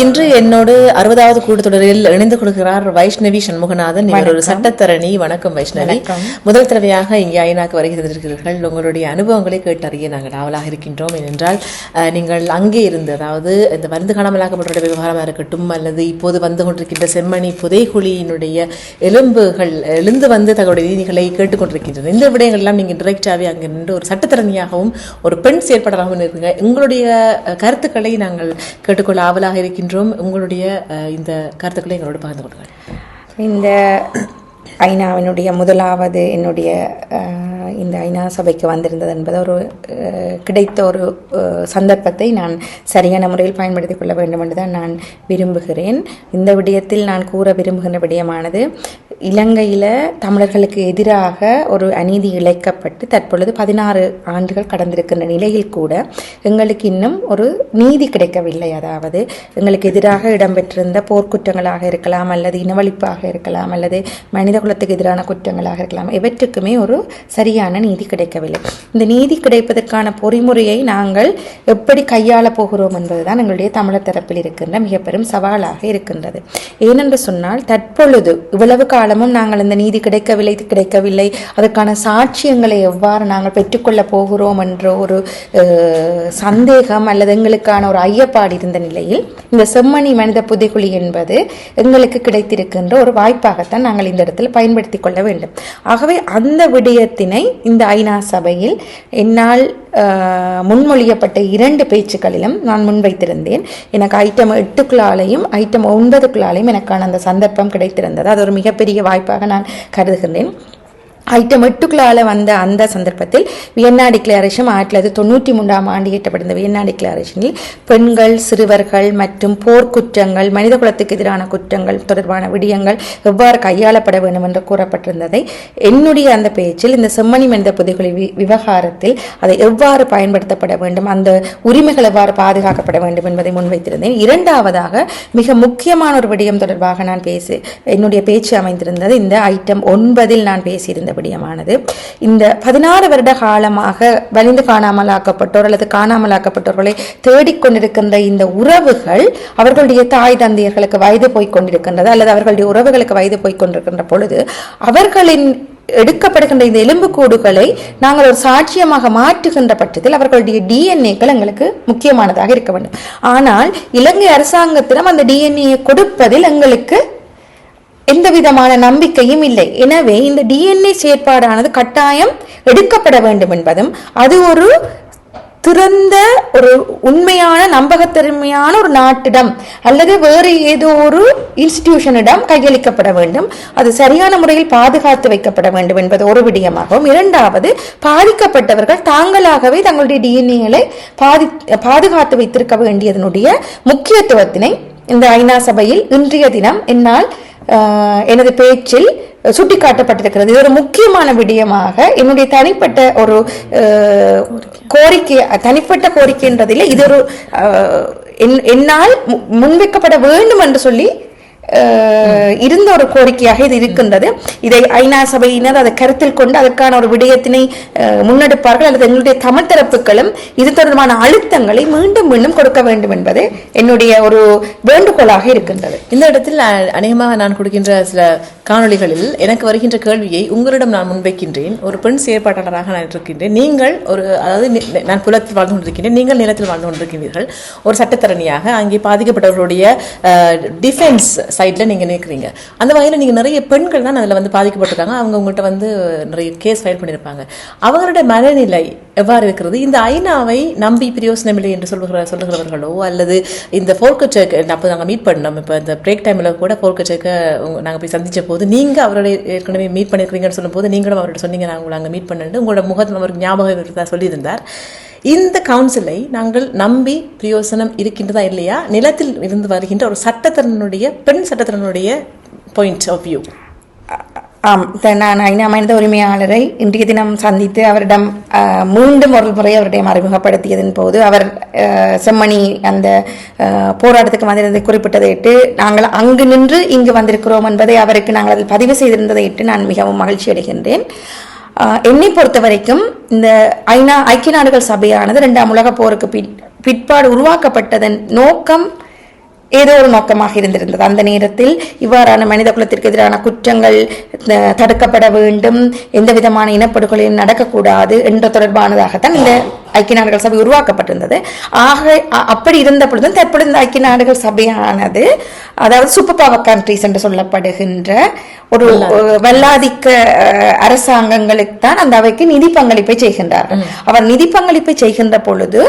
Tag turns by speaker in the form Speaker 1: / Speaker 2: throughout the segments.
Speaker 1: இன்று என்னோடு அறுபதாவது கூட்டத்தொடரில் இணைந்து கொள்கிறார் வைஷ்ணவி சண்முகநாதன். இவர் ஒரு சட்டத்தரணி. வணக்கம் வைஷ்ணவி. முதல் தடவையாக இங்கே ஐநாக்கு வருகை தந்திருக்கிறீர்கள். உங்களுடைய அனுபவங்களை கேட்டறிய நாங்கள் ஆவலாக இருக்கின்றோம். ஏனென்றால் நீங்கள் அங்கே இருந்து அதாவது இந்த மருந்து காணாமலாக்கப்பட்ட விவகாரமாக இருக்கட்டும் அல்லது இப்போது வந்து கொண்டிருக்கின்ற செம்மணி புதைகுழியினுடைய எலும்புகள் எழுந்து வந்து தங்களுடைய நீதிகளை கேட்டுக்கொண்டிருக்கின்றன இந்த விடயங்கள் எல்லாம் நீங்கள் டிரெக்டாகவே அங்கே நின்று ஒரு சட்டத்தரணியாகவும் ஒரு பெண் செயற்பாளராகவும் இருக்கீங்க உங்களுடைய கருத்துக்களை நாங்கள் கேட்டுக்கொள்ள ஆவலாக இருக்கின்றோம் உங்களுடைய இந்த கருத்துக்களை எங்களோடு பகிர்ந்து கொள்ளுங்கள்.
Speaker 2: இந்த ஐநாவினுடைய முதலாவது என்னுடைய இந்த ஐநா சபைக்கு வந்திருந்தது என்பது ஒரு கிடைத்த ஒரு சந்தர்ப்பத்தை நான் சரியான முறையில் பயன்படுத்திக் கொள்ள வேண்டும் என்று தான் நான் விரும்புகிறேன். இந்த விடயத்தில் நான் கூற விரும்புகின்ற விடயமானது இலங்கையில் தமிழர்களுக்கு எதிராக ஒரு அநீதி இழைக்கப்பட்டு தற்பொழுது பதினாறு ஆண்டுகள் கடந்திருக்கின்ற நிலையில் கூட எங்களுக்கு இன்னும் ஒரு நீதி கிடைக்கவில்லை. அதாவது எங்களுக்கு எதிராக இடம்பெற்றிருந்த போர்க்குற்றங்களாக இருக்கலாம் அல்லது இனவழிப்பாக இருக்கலாம் அல்லது மனித குலத்துக்கு எதிரான குற்றங்களாக இருக்கலாம் எவற்றுக்குமே ஒரு சரியான நீதி கிடைக்கவில்லை. இந்த நீதி கிடைப்பதற்கான பொறிமுறையை நாங்கள் எப்படி கையாள போகிறோம் என்பதுதான் எங்களுடைய தமிழர் தரப்பில் இருக்கின்ற மிக பெரும் சவாலாக இருக்கின்றது. ஏனென்று சொன்னால் தற்பொழுது இவ்வளவு காலமும் நாங்கள் இந்த நீதி கிடைக்கவில்லை கிடைக்கவில்லை. அதற்கான சாட்சியங்களை எவ்வாறு நாங்கள் பெற்றுக்கொள்ள போகிறோம் என்ற ஒரு சந்தேகம் அல்லது எங்களுக்கான ஒரு ஐயப்பாடு இருந்த நிலையில் இந்த செம்மணி மனித புதைகுழி என்பது எங்களுக்கு கிடைத்திருக்கின்ற ஒரு வாய்ப்பாகத்தான் நாங்கள் இந்த இடத்தில் பயன்படுத்தி கொள்ள வேண்டும். ஆகவே அந்த விடயத்தினை இந்த ஐநா சபையில் என்னால் முன்மொழியப்பட்ட இரண்டு பேச்சுக்களிலும் நான் முன்வைத்திருந்தேன். எனக்கு ஐட்டம் எட்டுக்குள்ளாலையும் ஐட்டம் ஒன்பதுக்குள்ளாலையும் எனக்கான அந்த சந்தர்ப்பம் கிடைத்திருந்தது. அது ஒரு மிகப்பெரிய வாய்ப்பாக நான் கருதுகின்றேன் ஐட்டம் எட்டுக்குள்ளால் வந்த அந்த சந்தர்ப்பத்தில் வியன்னா டிக்ளரேஷன் ஆயிரத்தி தொள்ளாயிரத்தி தொண்ணூற்றி மூன்றாம் ஆண்டு இயற்றப்பட்ட வியன்னா டிக்ளரேஷனில் பெண்கள் சிறுவர்கள் மற்றும் போர்க்குற்றங்கள் மனித குலத்துக்கு எதிரான குற்றங்கள் தொடர்பான விடயங்கள் எவ்வாறு கையாளப்பட வேண்டும் என்று கூறப்பட்டிருந்ததை என்னுடைய அந்த பேச்சில் இந்த செம்மணி மனித புதைகுழி வி- விவகாரத்தில் அதை எவ்வாறு பயன்படுத்தப்பட வேண்டும் அந்த உரிமைகள் எவ்வாறு பாதுகாக்கப்பட வேண்டும் என்பதை முன்வைத்திருந்தேன். இரண்டாவதாக மிக முக்கியமான ஒரு விடயம் தொடர்பாக நான் பேசி என்னுடைய பேச்சு அமைந்திருந்தது இந்த ஐட்டம் ஒன்பதில் நான் பேசியிருந்த விடயமானது இந்த பதினாறு வருட காலமாக வலிந்து காணாமலாக்கப்பட்டோர் அல்லது காணாமலாக்கப்பட்டோர்களை தேடிக்கொண்டிருக்கின்ற இந்த உறவுகள் அவர்களுடைய தாய் தந்தையர்களுக்கு வயது போய் கொண்டிருக்கின்றது. அல்லது அவர்களுடைய உறவுகளுக்கு வயது போய் கொண்டிருக்கின்ற பொழுது அவர்களின் எடுக்கப்படுகின்ற இந்த எலும்புக்கூடுகளை நாங்கள் ஒரு சாட்சியமாக மாற்றுகின்ற பட்சத்தில் அவர்களுடைய டிஎன்ஏக்கள் எங்களுக்கு முக்கியமானதாக இருக்க வேண்டும். ஆனால் இலங்கை அரசாங்கத்திடம் அந்த டிஎன்ஏ கொடுப்பதில் எங்களுக்கு எந்த விதமான நம்பிக்கையும் இல்லை. எனவே இந்த டிஎன்ஏ செயற்பாடானது கட்டாயம் எடுக்கப்பட வேண்டும் என்பதும் அது ஒரு திறந்த ஒரு உண்மையான நம்பகத்தன்மையான ஒரு நாட்டிடம் அல்லது வேறு ஏதோ ஒரு இன்ஸ்டிடியூஷனிடம் கையளிக்கப்பட வேண்டும். அது சரியான முறையில் பாதுகாத்து வைக்கப்பட வேண்டும் என்பது ஒரு விடயமாகவும் இரண்டாவது பாதிக்கப்பட்டவர்கள் தாங்களாகவே தங்களுடைய டிஎன்ஏகளை பாதி பாதுகாத்து வைத்திருக்க வேண்டியதனுடைய முக்கியத்துவத்தினை இந்த ஐநா சபையில் இன்றைய தினம் என்னால் எனது பேச்சில் சுட்டிக்காட்டப்பட்டிருக்கிறது. இது ஒரு முக்கியமான விடயமாக என்னுடைய தனிப்பட்ட ஒரு ஆஹ், கோரிக்கை தனிப்பட்ட கோரிக்கைன்றதில் இது ஒரு என்- என்னால் மு- முன்வைக்கப்பட வேண்டும் என்று சொல்லி இருந்த ஒரு கோரிக்கையாக இது இருக்கின்றது. இதை ஐநா சபையினர் அதை கருத்தில் கொண்டு அதற்கான ஒரு விடயத்தினை முன்னெடுப்பார்கள். அல்லது எங்களுடைய தமிழ் தரப்புகளும் இது தொடர்பான அழுத்தங்களை மீண்டும் மீண்டும் கொடுக்க வேண்டும் என்பது என்னுடைய ஒரு வேண்டுகோளாக இருக்கின்றது.
Speaker 1: இந்த இடத்தில் அநேகமாக நான் கொடுக்கின்ற சில காணொளிகளில் எனக்கு வருகின்ற கேள்வியை உங்களிடம் நான் முன்வைக்கின்றேன். ஒரு பெண் செயற்பாட்டாளராக நான் இருக்கின்றேன். நீங்கள் ஒரு அதாவது நான் புலத்தில் வாழ்ந்து கொண்டிருக்கின்றேன். நீங்கள் நிலத்தில் வாழ்ந்து கொண்டிருக்கின்றீர்கள். ஒரு சட்டத்தரணியாக அங்கே பாதிக்கப்பட்டவர்களுடைய டிஃபென்ஸ் சைடில் நீங்கள் நிற்கிறீங்க. அந்த வகையில் நீங்கள் நிறைய பெண்கள் தான் அதில் வந்து பாதிக்கப்பட்டிருக்காங்க. அவங்க உங்கள்கிட்ட வந்து நிறைய கேஸ் ஃபைல் பண்ணியிருப்பாங்க. அவங்களுடைய மனநிலை எவ்வாறு இருக்கிறது இந்த ஐநாவை நம்பி பிரயோசனமில்லை என்று சொல்லுகிற சொல்லுகிறவர்களோ அல்லது இந்த ஃபோர்க்கச்சேக் அப்போ நாங்கள் மீட் பண்ணோம். இப்போ இந்த பிரேக் டைமில் கூட ஃபோர்க்கச்சேக்கை நாங்கள் போய் சந்தித்த போது நீங்கள் அவரோட ஏற்கனவே மீட் பண்ணியிருக்கிறீங்கன்னு சொல்லும்போது நீங்களும் அவர்கிட்ட சொன்னீங்க நான் உங்களை அங்கே மீட் பண்ணிட்டு உங்களோட முகத்தில் அவருக்கு ஞாபகம் இருக்கிறதா சொல்லியிருந்தார். இந்த கவுன்சிலை நாங்கள் நம்பி பிரயோசனம் இருக்கின்றதா இல்லையா? நிலத்தில் இருந்து வருகின்ற ஒரு சட்டத்திறனுடைய பெண் சட்டத்திறனுடைய பாயிண்ட் ஆஃப் வியூ
Speaker 2: ஆம் நான் ஐநா மனித உரிமையாளரை இன்றைய தினம் சந்தித்து அவரிடம் மீண்டும் ஒரு முறை அவரிடம் அறிமுகப்படுத்தியதன் போது அவர் செம்மணி அந்த போராட்டத்துக்கு வந்திருந்ததை குறிப்பிட்டதை இட்டு நாங்கள் அங்கு நின்று இங்கு வந்திருக்கிறோம் என்பதை அவருக்கு நாங்கள் அதில் பதிவு செய்திருந்ததை இட்டு நான் மிகவும் மகிழ்ச்சி அடைகின்றேன். என்னை பொறுத்த வரைக்கும் இந்த ஐநா ஐக்கிய நாடுகள் சபையானது ரெண்டாம் உலகப் போருக்கு பிற்பாடு உருவாக்கப்பட்டதன் நோக்கம் ஏதோ ஒரு நோக்கமாக இருந்திருந்தது. அந்த நேரத்தில் இவ்வாறான மனித குலத்திற்கு எதிரான குற்றங்கள் தடுக்கப்பட வேண்டும் எந்த விதமான இனப்படுகொலையும் நடக்கக்கூடாது என்ற தொடர்பானதாகத்தான் இந்த ஐக்கிய நாடுகள் சபை உருவாக்கப்பட்டிருந்தது. ஆக அப்படி இருந்த பொழுதும் தற்பொழுது இந்த ஐக்கிய நாடுகள் சபையானது அதாவது சூப்பர் பவர் கண்ட்ரிஸ் என்று சொல்லப்படுகின்ற ஒரு வல்லாதிக்க. அரசாங்கங்களுக்கு தான் அந்த அவைக்கு நிதி பங்களிப்பை செய்கின்றார்கள். அவர் நிதி பங்களிப்பை செய்கின்ற பொழுது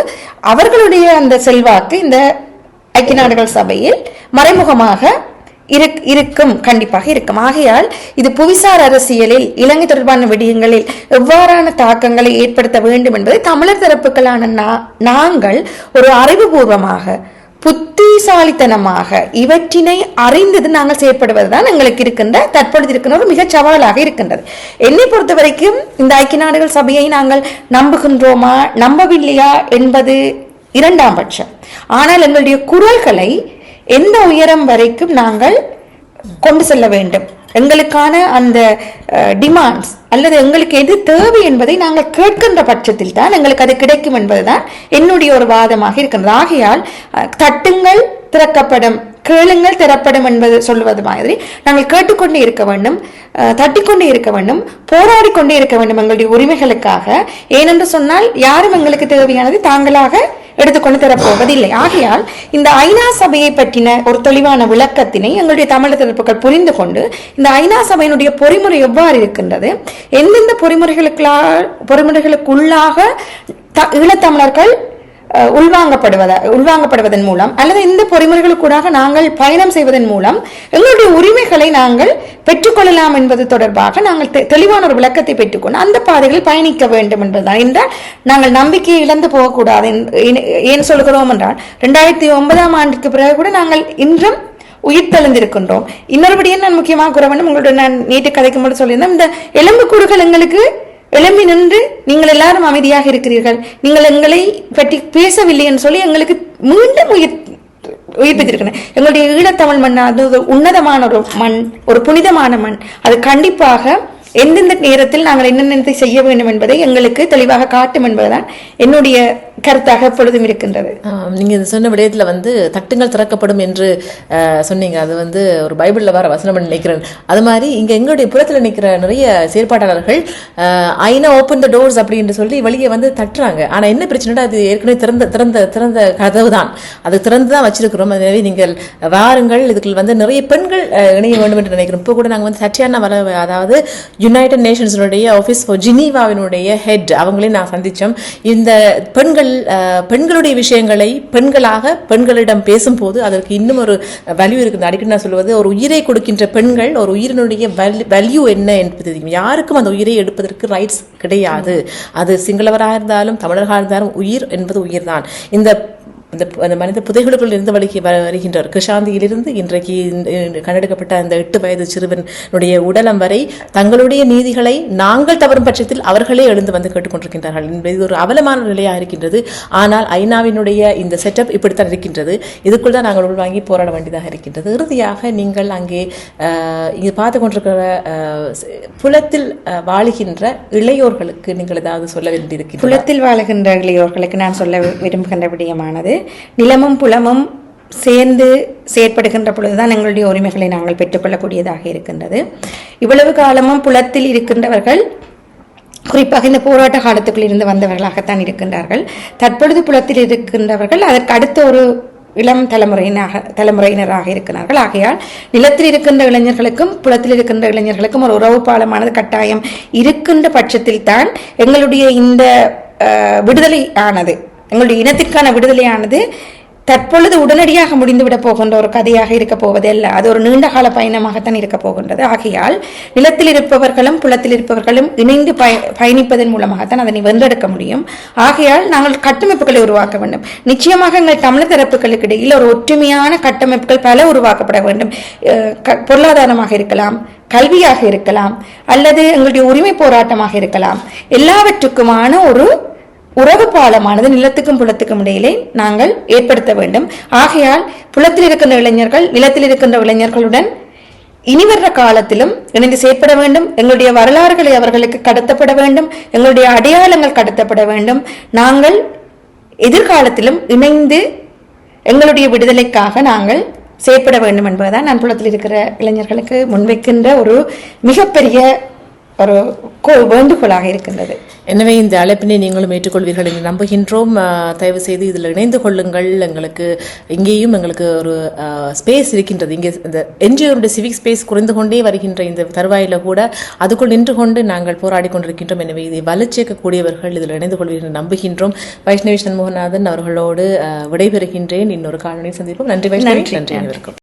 Speaker 2: அவர்களுடைய அந்த செல்வாக்கு இந்த ஐக்கிய நாடுகள் சபையில் மறைமுகமாக இருக்- இருக்கும் கண்டிப்பாக இருக்கும். ஆகையால் இது புவிசார் அரசியலில் இலங்கை தொடர்பான விடயங்களில் எவ்வாறான தாக்கங்களை ஏற்படுத்த வேண்டும் என்பதை தமிழர் தரப்புகளான நாங்கள் ஒரு அறிவுபூர்வமாக புத்திசாலித்தனமாக இவற்றினை அறிந்தது நாங்கள் செயற்படுவதுதான் எங்களுக்கு இருக்கின்ற தற்பொழுது இருக்கின்ற ஒரு மிக சவாலாக இருக்கின்றது. என்னை பொறுத்த வரைக்கும் இந்த ஐக்கிய நாடுகள் சபையை நாங்கள் நம்புகின்றோமா நம்பவில்லையா என்பது இரண்டாம் பட்சம். ஆனால் எங்களுடைய குரல்களை எந்த உயரம் வரைக்கும் நாங்கள் கொண்டு செல்ல வேண்டும்? எங்களுக்கான அந்த டிமாண்ட்ஸ் அல்லது எங்களுக்கு எது தேவை என்பதை நாங்கள் கேட்கின்ற பட்சத்தில் தான் எங்களுக்கு அது கிடைக்கும் என்பதுதான் என்னுடைய ஒரு வாதமாக இருக்கின்றது. ஆகையால் தட்டுங்கள் திறக்கப்படும் கேளுங்கள் திறப்படும் என்பது சொல்வது மாதிரி நாங்கள் கேட்டுக்கொண்டே இருக்க வேண்டும் தட்டிக்கொண்டே இருக்க வேண்டும் போராடி கொண்டே இருக்க வேண்டும் எங்களுடைய உரிமைகளுக்காக. ஏனென்று சொன்னால் யாரும் எங்களுக்கு தேவையானது தாங்களாக எடுத்துக்கொண்டு தரப்போவதில்லை. ஆகையால் இந்த ஐநா சபையை பற்றின ஒரு தெளிவான விளக்கத்தினை எங்களுடைய தமிழ் தரப்புகள் புரிந்து கொண்டு இந்த ஐநா சபையினுடைய பொறிமுறை எவ்வாறு இருக்கின்றது எந்தெந்த பொறிமுறைகளுக்கு பொறிமுறைகளுக்குள்ளாக த- ஈழத்தமிழர்கள் உள்வாங்கப்படுவத உள்வாங்கப்படுவதன் மூலம் அல்லது இந்த பொறிமுறைகளுக்கூடாக நாங்கள் பயணம் செய்வதன் மூலம் எங்களுடைய உரிமைகளை நாங்கள் பெற்றுக்கொள்ளலாம் என்பது தொடர்பாக நாங்கள் தெ- தெளிவான ஒரு விளக்கத்தை பெற்றுக்கொண்டு அந்த பாதைகளில் பயணிக்க வேண்டும் என்பதுதான். என்றால் நாங்கள் நம்பிக்கையை இழந்து போகக்கூடாது ஏன் சொல்கிறோம் என்றால் ரெண்டாயிரத்தி ஒன்பதாம் ஆண்டுக்கு பிறகு கூட நாங்கள் இன்றும் உயிர் தெளிந்திருக்கின்றோம் இன்னொருபடியும் நான் முக்கியமாக கூற வேண்டும்? உங்களுடைய நான் நீட்டு கதைக்கும்போது சொல்லியிருந்தேன் இந்த எலும்புக்கூடுகள் எங்களுக்கு எழும்பி நின்று நீங்கள் எல்லாரும் அமைதியாக இருக்கிறீர்கள். நீங்கள் எங்களை பற்றி பேசவில்லை என்று சொல்லி எங்களுக்கு மீண்டும் உயிர் உயிர்ப்பித்திருக்கிறேன் எங்களுடைய ஈழத்தமிழ் மண் அது ஒரு உன்னதமான ஒரு மண் ஒரு புனிதமான மண். அது கண்டிப்பாக எந்தெந்த நேரத்தில் நாங்கள் என்னென்ன செய்ய வேண்டும் என்பதை எங்களுக்கு தெளிவாக காட்டும் என்பதுதான் என்னுடைய கருத்தாக எப்பொழுதும் இருக்கின்றது
Speaker 1: நீங்கள் இது சொன்ன விடயத்தில் வந்து தட்டுங்கள் திறக்கப்படும் என்று சொன்னீங்க. அது வந்து ஒரு பைபிளில் வர வசனம் நினைக்கிறேன். அது மாதிரி இங்கே எங்களுடைய புறத்தில் நிற்கிற நிறைய செயற்பாட்டாளர்கள் ஐநா ஓப்பன் த டோர்ஸ் அப்படின்னு சொல்லி வெளியே வந்து தட்டுறாங்க. ஆனால் என்ன பிரச்சனைனா அது ஏற்கனவே திறந்த திறந்த திறந்த கதவு தான் அது திறந்து தான் வச்சிருக்கிறோம் எனவே நீங்கள் வாருங்கள். இதுக்கு வந்து நிறைய பெண்கள் இணைய வேண்டும் என்று நினைக்கிறோம். இப்போ கூட நாங்கள் வந்து சட்டியான வர அதாவது யுனைடெட் நேஷன்ஸினுடைய ஆஃபீஸ் ஃபார் ஜினீவாவினுடைய ஹெட் அவங்களையும் நான் சந்தித்தோம் இந்த பெண்கள் பெண்கள் பெண்களுடைய விஷயங்களை பெண்களாக பெண்களிடம் பேசும்போது அதற்கு இன்னும் ஒரு வேல்யூ இருக்குது. அடிக்கடி நான் சொல்லுவது ஒரு உயிரை கொடுக்கின்ற பெண்கள் ஒரு உயிரினுடைய வேல்யூ என்ன என்பது தெரியும். யாருக்கும் அந்த உயிரை எடுப்பதற்கு ரைட்ஸ் கிடையாது. அது சிங்களவராக இருந்தாலும் தமிழராக இருந்தாலும் உயிர் என்பது உயிர் தான் இந்த அந்த அந்த மனித புதைகளுக்குள் இருந்து வலிக்கு வ- வருகின்றார் கிருஷாந்தியிலிருந்து இன்றைக்கு கண்டெடுக்கப்பட்ட அந்த எட்டு வயது சிறுவனுடைய உடலம் வரை தங்களுடைய நீதிகளை நாங்கள் தவறும் பட்சத்தில் அவர்களே எழுந்து வந்து கேட்டுக்கொண்டிருக்கின்றார்கள். என்பது இது ஒரு அவலமான நிலையாக இருக்கின்றது. ஆனால் ஐநாவினுடைய இந்த செட்டப் இப்படித்தான் இருக்கின்றது. இதுக்குள் தான் நாங்கள் உள்வாங்கி போராட வேண்டியதாக இருக்கின்றது. இறுதியாக நீங்கள் அங்கே இங்கே பார்த்து கொண்டிருக்கிற புலத்தில் வாழுகின்ற இளையோர்களுக்கு நீங்கள் ஏதாவது சொல்ல வேண்டியிருக்கிறது
Speaker 2: புலத்தில் வாழுகின்ற இளையோர்களுக்கு நான் சொல்ல விரும்புகின்ற விடயமானது நிலமும் புலமும் சேர்ந்து செயற்படுகின்ற பொழுதுதான் எங்களுடைய உரிமைகளை நாங்கள் பெற்றுக்கொள்ளக்கூடியதாக இருக்கின்றது. இவ்வளவு காலமும் புலத்தில் இருக்கின்றவர்கள் குறிப்பாக இந்த போராட்ட காலத்துக்குள் இருந்து வந்தவர்களாகத்தான் இருக்கின்றார்கள். தற்பொழுது புலத்தில் இருக்கின்றவர்கள் அதற்கு அடுத்த ஒரு இளம் தலைமுறையினாக தலைமுறையினராக இருக்கிறார்கள். ஆகையால் நிலத்தில் இருக்கின்ற இளைஞர்களுக்கும் புலத்தில் இருக்கின்ற இளைஞர்களுக்கும் ஒரு உறவு பாலமானது கட்டாயம் இருக்கின்ற பட்சத்தில் தான் எங்களுடைய இந்த விடுதலை ஆனது. எங்களுடைய இனத்திற்கான விடுதலையானது தற்பொழுது உடனடியாக முடிந்துவிடப் போகின்ற ஒரு கதையாக இருக்க போவதல்ல. அது ஒரு நீண்ட கால பயணமாகத்தான் இருக்க போகின்றது. ஆகையால் நிலத்தில் இருப்பவர்களும் புலத்தில் இருப்பவர்களும் இணைந்து பய பயணிப்பதன் மூலமாகத்தான் அதனை வென்றெடுக்க முடியும். ஆகையால் நாங்கள் கட்டமைப்புகளை உருவாக்க வேண்டும். நிச்சயமாக எங்கள் தமிழ் தரப்புகளுக்கு இடையில் ஒரு ஒற்றுமையான கட்டமைப்புகள் பல உருவாக்கப்பட வேண்டும். க- பொருளாதாரமாக இருக்கலாம் கல்வியாக இருக்கலாம் அல்லது எங்களுடைய உரிமை போராட்டமாக இருக்கலாம். எல்லாவற்றுக்குமான ஒரு உறவு பாலமானது நிலத்துக்கும் புலத்துக்கும் இடையிலே நாங்கள் ஏற்படுத்த வேண்டும். ஆகையால் புலத்தில் இருக்கின்ற இளைஞர்கள் நிலத்தில் இருக்கின்ற இளைஞர்களுடன் இனி வர்ற காலத்திலும் இணைந்து செயற்பட வேண்டும். எங்களுடைய வரலாறுகளை அவர்களுக்கு கடத்தப்பட வேண்டும். எங்களுடைய அடையாளங்கள் கடத்தப்பட வேண்டும். நாங்கள் எதிர்காலத்திலும் இணைந்து எங்களுடைய விடுதலைக்காக நாங்கள் செயற்பட வேண்டும் என்பதுதான் நான் புலத்தில் இருக்கிற இளைஞர்களுக்கு முன்வைக்கின்ற ஒரு மிகப்பெரிய ஒரு வேண்டுகோளாக இருக்கின்றது.
Speaker 1: எனவே இந்த அழைப்பினை நீங்களும் ஏற்றுக்கொள்வீர்கள் என்று நம்புகின்றோம். தயவு செய்து இதில் இணைந்து கொள்ளுங்கள். எங்களுக்கு இங்கேயும் எங்களுக்கு ஒரு ஸ்பேஸ் இருக்கின்றது. இங்கே இந்த என்ஜிஓருடைய சிவிக் ஸ்பேஸ் குறைந்து கொண்டே வருகின்ற இந்த தருவாயில கூட அதுக்குள் நின்று கொண்டு நாங்கள் போராடி கொண்டிருக்கின்றோம். எனவே இதை வலுச்சேர்க்கக்கூடியவர்கள் இதில் இணைந்து கொள்வீர்கள் என்று நம்புகின்றோம். வைஷ்ணவி சண்முகநாதன் அவர்களோடு விடைபெறுகின்றேன். இன்னொரு காலனில் சந்திப்போம். நன்றி வைஷ்ணவி. நன்றி அனைவருக்கும்.